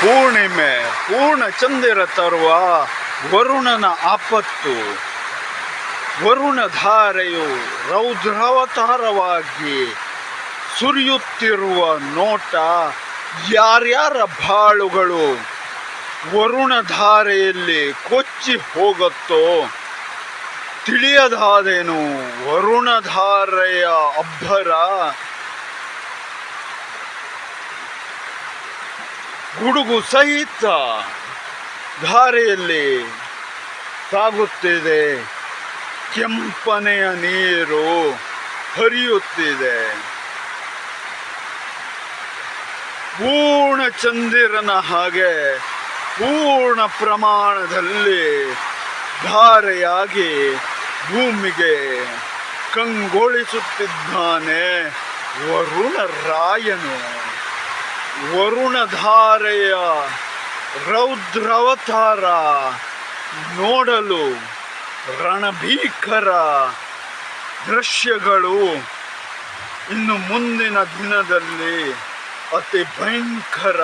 ಪೂರ್ಣಿಮೆ, ಪೂರ್ಣ ಚಂದಿರ ತರುವ ವರುಣನ ಆಪತ್ತು. ವರುಣ ಧಾರೆಯು ರೌದ್ರಾವತಾರವಾಗಿ ಸುರಿಯುತ್ತಿರುವ ನೋಟ ಯಾರ್ಯಾರ ಬಾಳುಗಳು ವರುಣ ಧಾರೆಯಲ್ಲಿ ಕೊಚ್ಚಿ ಹೋಗುತ್ತೋ ತಿಳಿಯದಾದೇನು ವರುಣಧಾರೆಯ ಅಬ್ಬರ ಗುಡುಗು ಸಹಿತ ಧಾರೆಯಲ್ಲಿ ಸಾಗುತ್ತಿದೆ. ಕೆಂಪನೆಯ ನೀರು ಹರಿಯುತ್ತಿದೆ. ಪೂರ್ಣ ಚಂದಿರನ ಹಾಗೆ ಪೂರ್ಣ ಪ್ರಮಾಣದಲ್ಲಿ ಧಾರೆಯಾಗಿ ಭೂಮಿಗೆ ಕಂಗೊಳಿಸುತ್ತಿದ್ದಾನೆ ವರುಣ ರಾಯನು ವರುಣಧಾರೆಯ ರೌದ್ರವತಾರ ನೋಡಲು ರಣಭೀಕರ ದೃಶ್ಯಗಳು ಇನ್ನು ಮುಂದಿನ ದಿನದಲ್ಲಿ ಅತಿ ಭಯಂಕರ.